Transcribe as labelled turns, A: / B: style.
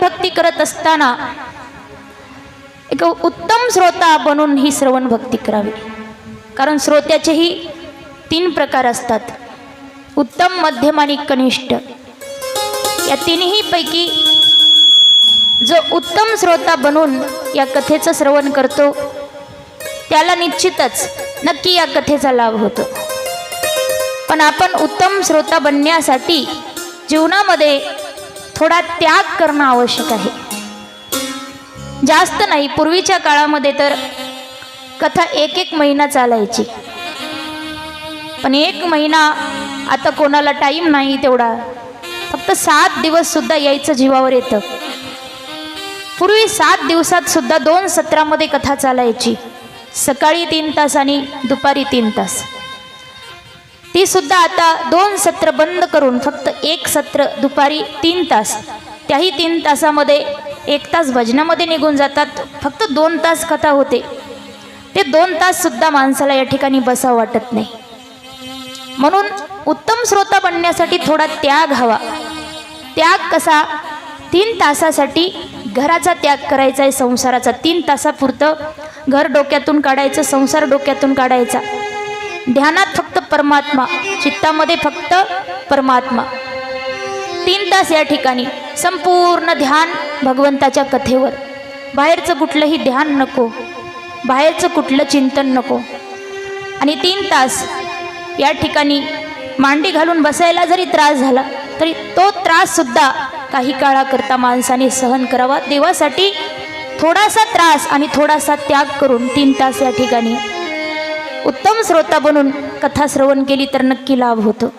A: भक्ती करत असताना एक उत्तम श्रोता बनून ही श्रवण भक्ती करावी. कारण श्रोत्याचेही तीन प्रकार असतात. उत्तम मध्यम आणि कनिष्ठ. या तिन्ही पैकी जो उत्तम श्रोता बनून या कथेचं श्रवण करतो त्याला निश्चितच नक्की या कथेचा लाभ होतो. पण आपण उत्तम श्रोता बनण्यासाठी जीवनामध्ये थोडा त्याग करणं आवश्यक आहे. जास्त नाही पूर्वीच्या काळामध्ये तर कथा एक एक महिना चालायची. पण एक महिना आता कोणाला टाईम नाही तेवढा. फक्त सात दिवस सुद्धा यायचं जीवावर येतं. पूर्वी सात दिवसात सुद्धा दोन सत्रामध्ये कथा चालायची. सकाळी तीन तास आणि दुपारी तीन तास. ती सुद्धा आता दोन सत्र बंद करून फक्त एक सत्र दुपारी तीन तास त्याही तीन तासामध्ये एक तास भजनामध्ये निघून जातात. फक्त दोन तास कथा होते. ते दोन ताससुद्धा माणसाला या ठिकाणी बसावं वाटत नाही. म्हणून उत्तम श्रोता बनण्यासाठी थोडा त्याग हवा. त्याग कसा? तीन तासासाठी घराचा त्याग करायचा आहे संसाराचा. तीन तासापुरतं घर डोक्यातून काढायचं संसार डोक्यातून काढायचा. ध्यानात फक्त परमात्मा चित्तामध्ये फक्त परमात्मा. तीन तास या ठिकाणी संपूर्ण ध्यान भगवंताच्या कथेवर. बाहेरचं कुठलंही ध्यान नको बाहेरचं कुठलं चिंतन नको. आणि तीन तास या ठिकाणी मांडी घालून बसायला जरी त्रास झाला तरी तो त्राससुद्धा काही काळाकरता माणसाने सहन करावा. देवासाठी थोडासा त्रास आणि थोडासा त्याग करून तीन तास या ठिकाणी उत्तम श्रोता बनून कथा श्रवण केली तर नक्की लाभ होतो.